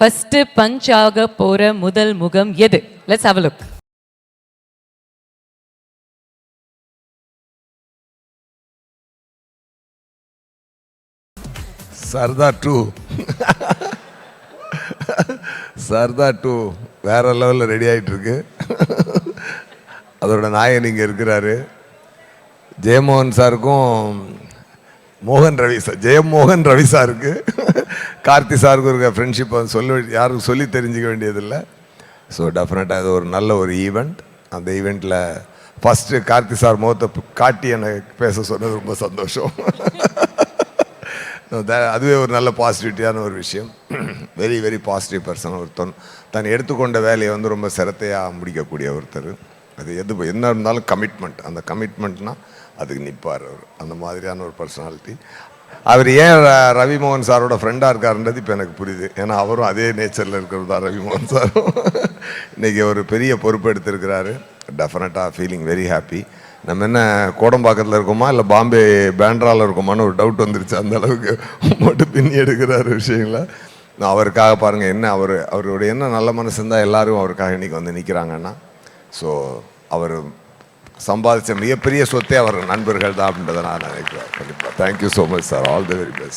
First punch ஆக போற முதல் முகம் எது let's have look Sardar two Sardar two வேற லெவலில் ரெடி ஆகிட்டு இருக்கு அதோட நாயன் இங்கே இருக்கிறாரு ஜெயமோகன் சாருக்கும் மோகன் ரவி சார் ஜெயமோகன் ரவி சாருக்கு கார்த்தி சாருக்கும் இருக்க ஃப்ரெண்ட்ஷிப் சொல்ல யாருக்கும் சொல்லி தெரிஞ்சிக்க வேண்டியதில்லை. ஸோ டெஃபினட்டாக அது ஒரு நல்ல ஒரு ஈவெண்ட் அந்த ஈவெண்ட்டில் ஃபஸ்ட்டு கார்த்தி சார் முகத்தை காட்டி என்னை பேச சொன்னது ரொம்ப சந்தோஷம். அதுவே ஒரு நல்ல பாசிட்டிவிட்டியான ஒரு விஷயம். வெரி வெரி பாசிட்டிவ் பர்சன் ஒருத்தன் தான் எடுத்துக்கொண்ட வேலையை வந்து ரொம்ப சிரத்தையாக முடிக்கக்கூடிய ஒருத்தர். அது எது என்ன இருந்தாலும் கமிட்மெண்ட் அந்த கமிட்மெண்ட்னா அதுக்கு நிற்பார் அவர். அந்த மாதிரியான ஒரு பர்சனாலிட்டி அவர் ஏன் ரவிமோகன் சாரோட ஃப்ரெண்டாக இருக்காருன்றது இப்போ எனக்கு புரியுது. ஏன்னா அவரும் அதே நேச்சரில் இருக்கிறது தான் ரவிமோகன் சாரும். இன்றைக்கி ஒரு பெரிய பொறுப்பு எடுத்திருக்கிறாரு. டெஃபினட்டாக ஃபீலிங் வெரி ஹாப்பி நம்ம என்ன கோடம்பாக்கத்தில் இருக்கோமா? இல்லை பாம்பே பேண்ட்ராவில் இருக்கோமான்னு ஒரு டவுட் வந்துருச்சு. அந்த அளவுக்கு மட்டும் பின்னி எடுக்கிறாரு விஷயங்கள. நான் அவருக்காக பாருங்கள் என்ன அவர் அவருடைய என்ன நல்ல மனசு இருந்தால் எல்லாரும் அவருக்காக இன்றைக்கி வந்து நிற்கிறாங்கன்னா ஸோ அவர் சம்பாதிச்ச மிகப்பெரிய சொத்தே அவர் நண்பர்கள் தான் அப்படின்றத நான் நினைக்கிறேன். கண்டிப்பாக thank you so much sir all the very best